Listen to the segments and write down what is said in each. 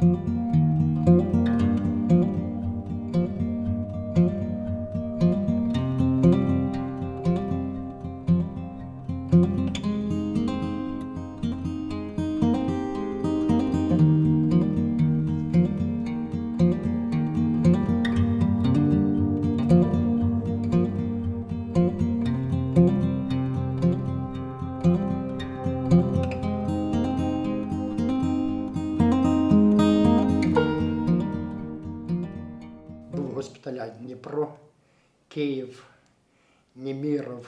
Був госпіталя Дніпро, Київ, Німіров,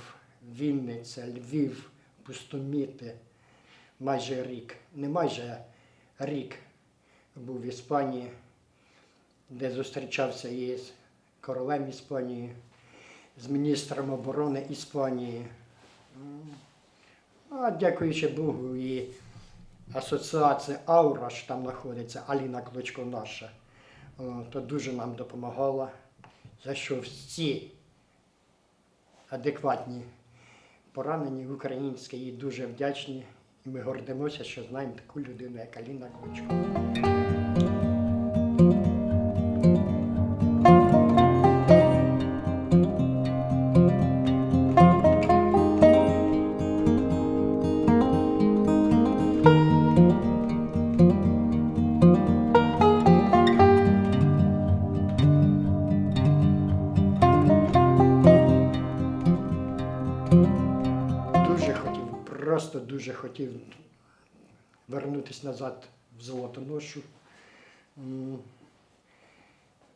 Вінниця, Львів, Пустоміти. Майже рік, не майже рік був в Іспанії, де зустрічався і з королем Іспанії, з міністром оборони Іспанії. А дякуючи Богу, і асоціація Аура ж там знаходиться, Аліна Клочко наша. То дуже нам допомагала, за що всі адекватні поранені українські їй дуже вдячні. І ми гордимося, що знаємо таку людину, як Аліна Клочко. Дуже хотів, просто дуже хотів вернутися назад в Золотоношу.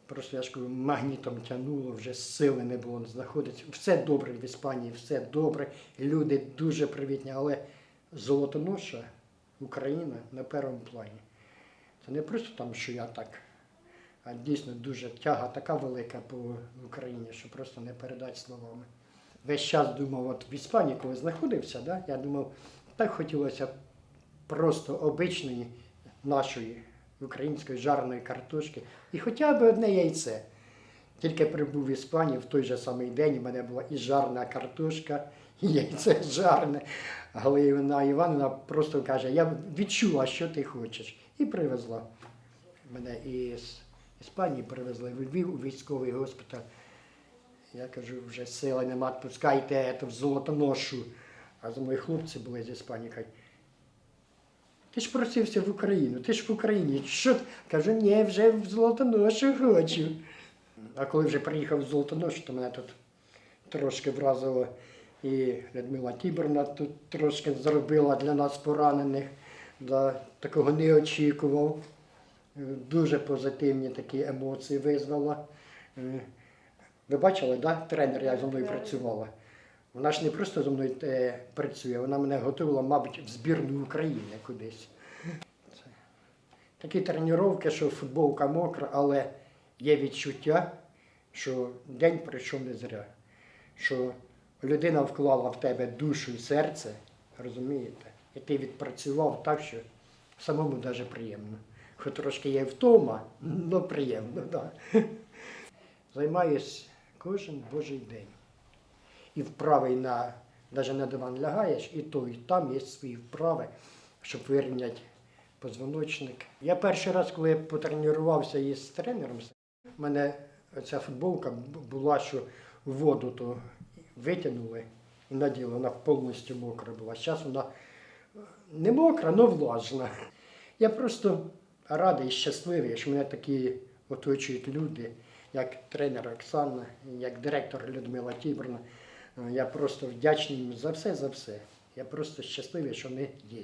Просто я ж кажу, магнітом тягнуло, вже сили не було знаходитися. Все добре в Іспанії, все добре. Люди дуже привітні, але Золотоноша, Україна на першому плані. Це не просто там, що я так, а дійсно дуже тяга така велика по Україні, що просто не передати словами весь час думав, от в Іспанії, коли знаходився, да, я думав, так хотілося просто обичної нашої української жареної картошки і хоча б одне яйце. Тільки прибув в Іспанію в той же самий день у мене була і жарна картошка, і яйце жарне. Галина Івановна просто каже, я відчула, що ти хочеш. І привезла. Мене із Іспанії привезли в військовий госпіталь. Я кажу, вже сили нема, пускайте в золотоношу. А за мої хлопці були з Іспанії, кажуть, ти ж просився в Україну, ти ж в Україні. Що? Кажу, ні, вже в золотоношу хочу. А коли вже приїхав в золотоношу, то мене тут трошки вразило. І Людмила Тіборна тут трошки зробила для нас поранених. Да, такого не очікував. Е, Дуже позитивні такі емоції визвала. Ви бачили, да? тренер, як зі мною працювала? Вона ж не просто зі мною е, працює, вона мене готувала, мабуть, в збірну України кудись. Це. Такі тренування, що футболка мокра, але є відчуття, що день пройшов не зря. Що людина вклала в тебе душу і серце, розумієте? І ти відпрацював так, що самому навіть приємно. Хоч трошки є втома, але приємно, так. Да. Займаюсь кожен божий день. І вправи на, навіть на диван лягаєш, і то, і там є свої вправи, щоб вирівняти позвоночник. Я перший раз, коли я потренувався із тренером, в мене ця футболка була, що воду то витягнули і наділи, вона повністю мокра була. Зараз вона е, не мокра, але влажна. Я просто радий і щасливий, що мене такі оточують люди, як тренер Оксана, як директор Людмила Тіборна. Е, Я просто вдячний їм за все, за все. Я просто щасливий, що вони є.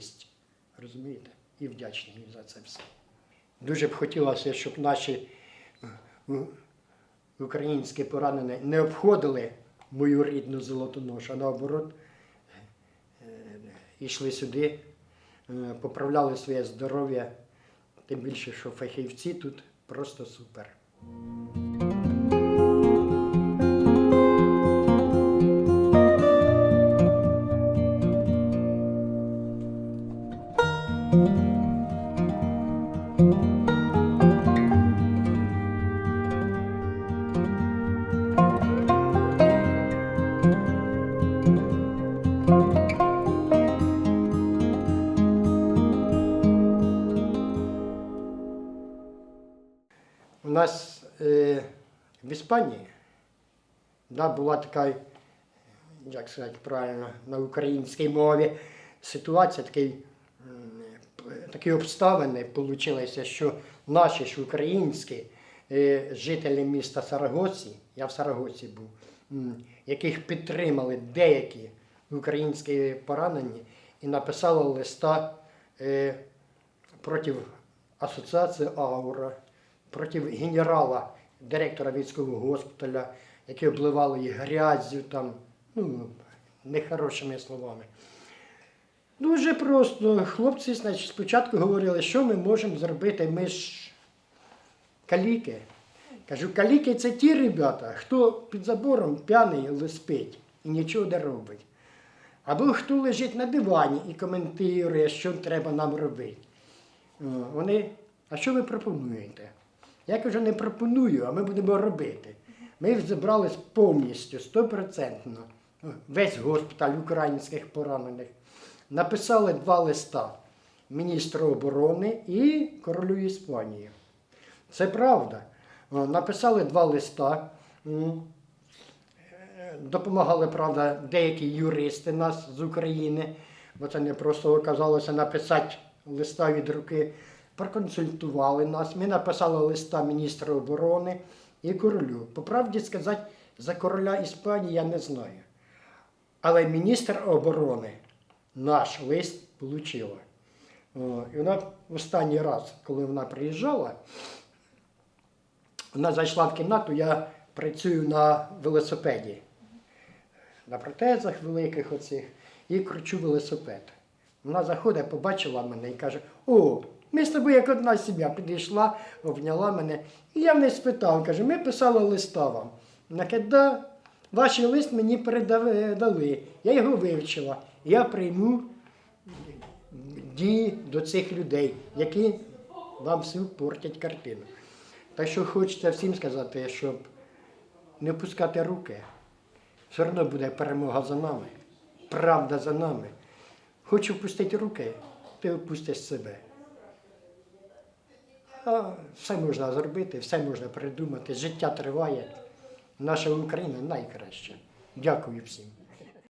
Розумієте? І вдячний їм за це все. Дуже б хотілося, щоб наші е, українські поранені не обходили мою рідну золотоношу, а наоборот, е, йшли сюди, поправляли своє здоров'я. Тим більше, що фахівці тут просто супер. У нас е, в Іспанії да, була така, як сказати правильно, на українській мові ситуація, такий, такі обставини вийшло, що наші ж українські е, жителі міста Сарагосі, я в Сарагосі був, яких підтримали деякі українські поранені і написали листа е, проти асоціації Аура, проти генерала, директора військового госпіталя, які обливали їх грязю, там, ну, нехорошими словами. Дуже просто. Хлопці значить, спочатку говорили, що ми можемо зробити. Ми ж каліки. Кажу, каліки це ті ребята, хто під забором п'яний спить і нічого не робить. Або хто лежить на дивані і коментує, що треба нам робити. Вони, а що ви пропонуєте? Я кажу, не пропоную, а ми будемо робити. Ми зібрались повністю, стопроцентно, весь госпіталь українських поранених. Написали два листа міністру оборони і королю Іспанії. Це правда. Написали два листа. Допомагали, правда, деякі юристи нас з України, бо це не просто оказалося написати листа від руки. Проконсультували нас. Ми написали листа міністру оборони і королю. По правді сказати, за короля Іспанії я не знаю. Але міністр оборони наш лист отримала. І вона останній раз, коли вона приїжджала, вона зайшла в кімнату, я працюю на велосипеді, на протезах великих оцих, і кручу велосипед. Вона заходить, побачила мене і каже: О, ми з тобою як одна сім'я підійшла, обняла мене. І я в неї спитав, каже, ми писали листа вам. Вона каже, да, ваш лист мені передали, я його вивчила. Я прийму дії до цих людей, які вам всю портять картину. Так що хочеться всім сказати, щоб не опускати руки. Все одно буде перемога за нами, правда за нами. Хочу впустити руки, ти опустиш себе. Все можна зробити, все можна придумати. Життя триває. Наша Україна найкраща. Дякую всім.